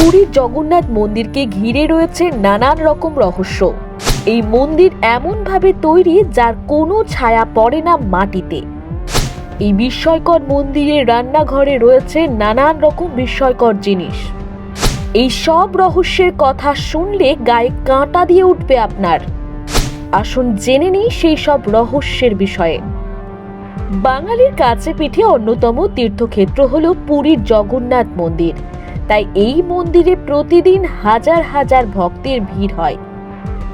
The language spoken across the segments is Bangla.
পুরীর জগন্নাথ মন্দিরকে ঘিরে রয়েছে নানান রকম রহস্য। এই মন্দির এমনভাবে তৈরি যার কোনো ছায়া পড়ে না মাটিতে। এই বিস্ময়কর মন্দিরের রান্নাঘরে রয়েছে নানান রকম বিস্ময়কর জিনিস। এই সব রহস্যের কথা শুনলে গায়ে কাঁটা দিয়ে উঠবে আপনার। আসুন জেনে নিই সেই সব রহস্যের বিষয়ে। বাঙালির কাছে পিঠে অন্যতম তীর্থক্ষেত্র হল পুরীর জগন্নাথ মন্দির। তাই এই মন্দিরে প্রতিদিন হাজার হাজার ভক্তের ভিড় হয়।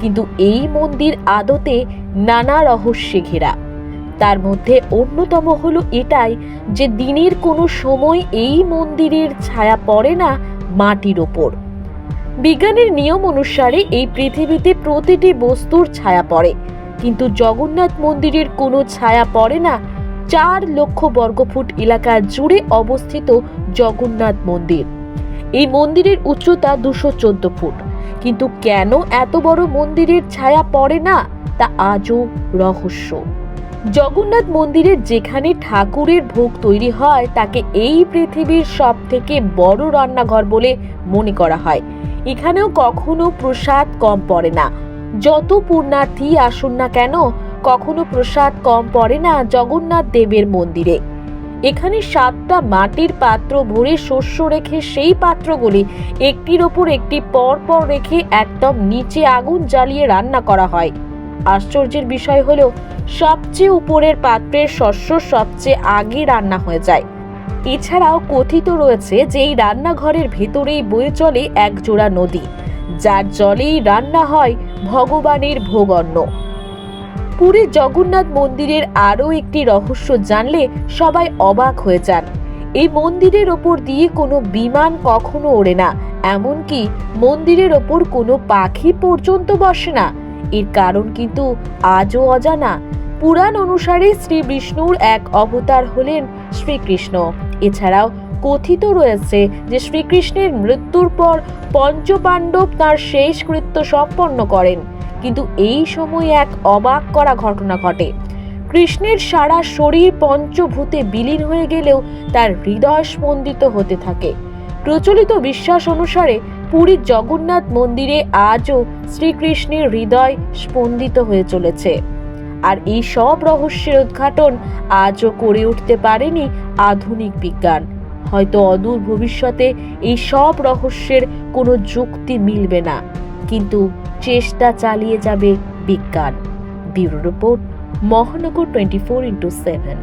কিন্তু এই মন্দির আদতে নানা রহস্যে ঘেরা। তার মধ্যে অন্যতম হলো এটাই যে দিনের কোনো সময় এই মন্দিরের ছায়া পড়ে না মাটির ওপর। বিজ্ঞানের নিয়ম অনুসারে এই পৃথিবীতে প্রতিটি বস্তুর ছায়া পড়ে। কিন্তু জগন্নাথ মন্দিরের কোনো ছায়া পড়ে না চার লক্ষ বর্গফুট এলাকা জুড়ে অবস্থিত জগন্নাথ মন্দির। এই মন্দিরের উচ্চতা দুশো চোদ্দ ফুট। কিন্তু কেন এত বড় মন্দিরের ছায়া পড়ে না, তা আজও রহস্য। জগন্নাথ মন্দিরে যেখানে ঠাকুরের ভোগ তৈরি হয়, তাকে এই পৃথিবীর সব থেকে বড় রান্নাঘর বলে মনে করা হয়। এখানেও কখনো প্রসাদ কম পড়ে না। যত পুণ্যার্থী আসুন না কেন, কখনো প্রসাদ কম পড়ে না জগন্নাথ দেবের মন্দিরে। এখানে সাতটা মাটির পাত্র ভরে শস্য রেখে সেই পাত্রগুলি একটির ওপর একটি পর পর রেখে একদম নিচে আগুন জ্বালিয়ে রান্না করা হয়। আশ্চর্যের বিষয় হলো, সবচেয়ে উপরের পাত্রের শস্য সবচেয়ে আগে রান্না হয়ে যায়। এছাড়াও কথিত রয়েছে যে এই রান্নাঘরের ভেতরেই বয়ে চলে এক জোড়া নদী, যার জলেই রান্না হয় ভগবানের ভোগন্ন পুরীর জগন্নাথ মন্দিরের আরও একটি রহস্য জানলে সবাই অবাক হয়ে যান। এই মন্দিরের ওপর দিয়ে কোনো বিমান কখনো ওড়ে না, এমনকি মন্দিরের ওপর কোনো পাখি পর্যন্ত বসে না। এর কারণ কিন্তু আজও অজানা। পুরাণ অনুসারে শ্রী বিষ্ণুর এক অবতার হলেন শ্রীকৃষ্ণ। এছাড়াও কথিত রয়েছে যে শ্রীকৃষ্ণের মৃত্যুর পর পঞ্চপাণ্ডব তার শেষ কৃত্য সম্পন্ন করেন। কিন্তু এই সময় এক অবাক করা ঘটনা ঘটে। কৃষ্ণের সারা শরীর পঞ্চভূতে বিলীন হয়ে গেলেও তার হৃদয় স্পন্দিত হতে থাকে। প্রচলিত বিশ্বাস অনুসারে পুরীর জগন্নাথ মন্দিরে আজও শ্রীকৃষ্ণের হৃদয় স্পন্দিত হয়ে চলেছে। আর এই সব রহস্যের উদ্ঘাটন আজও করে উঠতে পারেনি আধুনিক বিজ্ঞান। হয়তো অদূর ভবিষ্যতে এই সব রহস্যের কোনো যুক্তি মিলবে না। কিন্তু চেষ্টা চালিয়ে যাবে বিজ্ঞান। Bureau report Mahanagar twenty four into seven